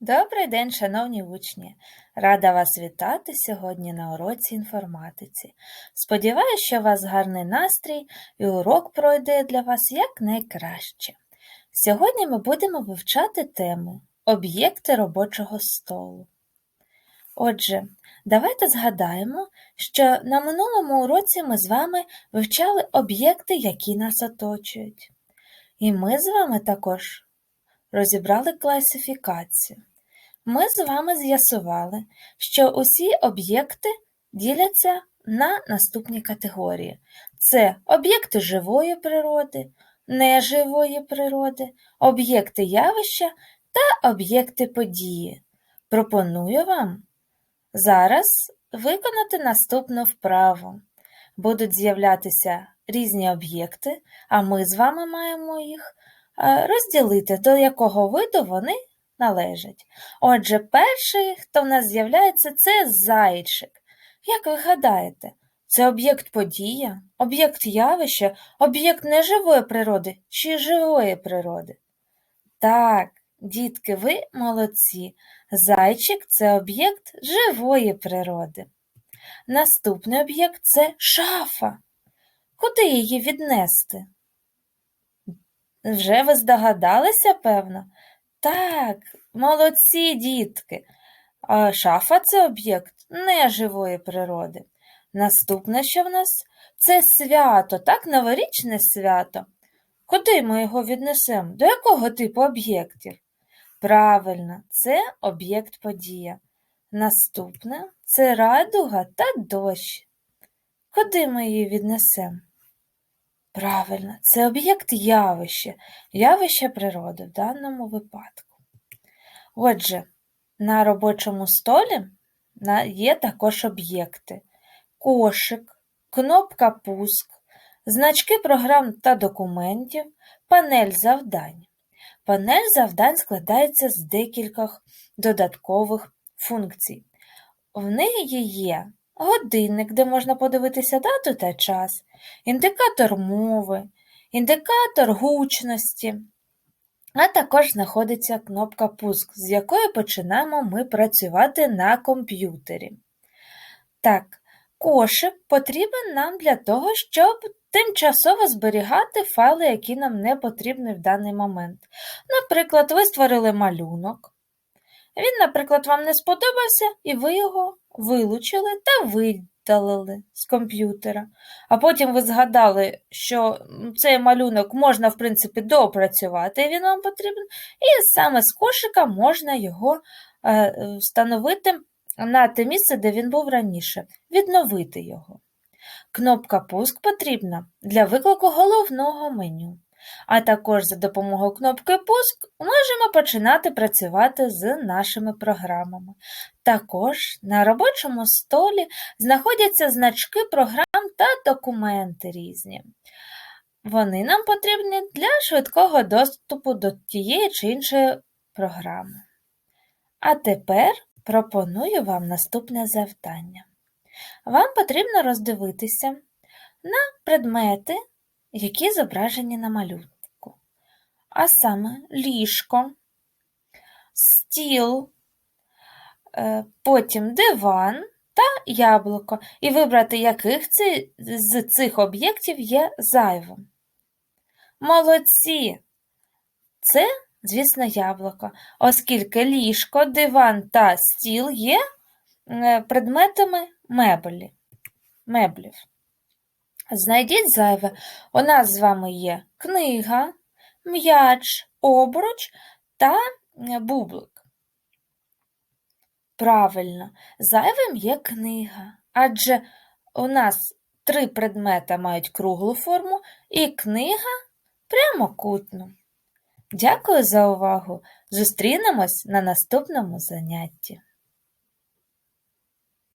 Добрий день, шановні учні! Рада вас вітати сьогодні на уроці інформатиці. Сподіваюся, що у вас гарний настрій і урок пройде для вас якнайкраще. Сьогодні ми будемо вивчати тему об'єкти робочого столу. Отже, давайте згадаємо, що на минулому уроці ми з вами вивчали об'єкти, які нас оточують. І ми з вами також розібрали класифікацію. Ми з вами з'ясували, що усі об'єкти діляться на наступні категорії: це об'єкти живої природи, неживої природи, об'єкти явища та об'єкти події. Пропоную вам зараз виконати наступну вправу. Будуть з'являтися різні об'єкти, а ми з вами маємо їх розділити, до якого виду вони належать. Отже, перший, хто в нас з'являється, це зайчик. Як ви гадаєте, це об'єкт подія, об'єкт явища, об'єкт неживої природи чи живої природи? Так, дітки, ви молодці. Зайчик це об'єкт живої природи. Наступний об'єкт це шафа. Куди її віднести? Вже ви здогадалися, певно? Так, молодці дітки. А Шафа це об'єкт неживої природи. Наступне, що в нас? Це свято, так, новорічне свято. Куди ми його віднесемо? До якого типу об'єктів? Правильно, це об'єкт подія. Наступне це радуга та дощ. Куди ми її віднесемо? Правильно, це об'єкт явища, явище природи в даному випадку. Отже, на робочому столі є також об'єкти: кошик, кнопка пуск, значки програм та документів, панель завдань. Панель завдань складається з декількох додаткових функцій. В неї є годинник, де можна подивитися дату та час, індикатор мови, індикатор гучності, а також знаходиться кнопка Пуск, з якої починаємо ми працювати на комп'ютері. Так, кошик потрібен нам для того, щоб тимчасово зберігати файли, які нам не потрібні в даний момент. Наприклад, ви створили малюнок. Він, наприклад, вам не сподобався, і ви його вилучили та видалили з комп'ютера. А потім ви згадали, що цей малюнок можна, в принципі, доопрацювати, і він вам потрібен, і саме з кошика можна його е, встановити на те місце, де він був раніше, відновити його. Кнопка Пуск потрібна для виклику головного меню а також за допомогою кнопки Пуск можемо починати працювати з нашими програмами. Також на робочому столі знаходяться значки програм та документи різні. Вони нам потрібні для швидкого доступу до тієї чи іншої програми. А тепер пропоную вам наступне завдання. Вам потрібно роздивитися на предмети, які зображені на малюнку. А саме ліжко, стіл, е, потім диван та яблуко, і вибрати, яких з цих об'єктів є зайвим. Молодці! Це, звісно, яблуко, оскільки ліжко, диван та стіл є е, предметами меблі, меблів. Знайдіть зайве. У нас з вами є книга, м'яч, обруч та бублик. Правильно, зайвим є книга, адже у нас три предмета мають круглу форму і книга прямокутну. Дякую за увагу! Зустрінемось на наступному занятті.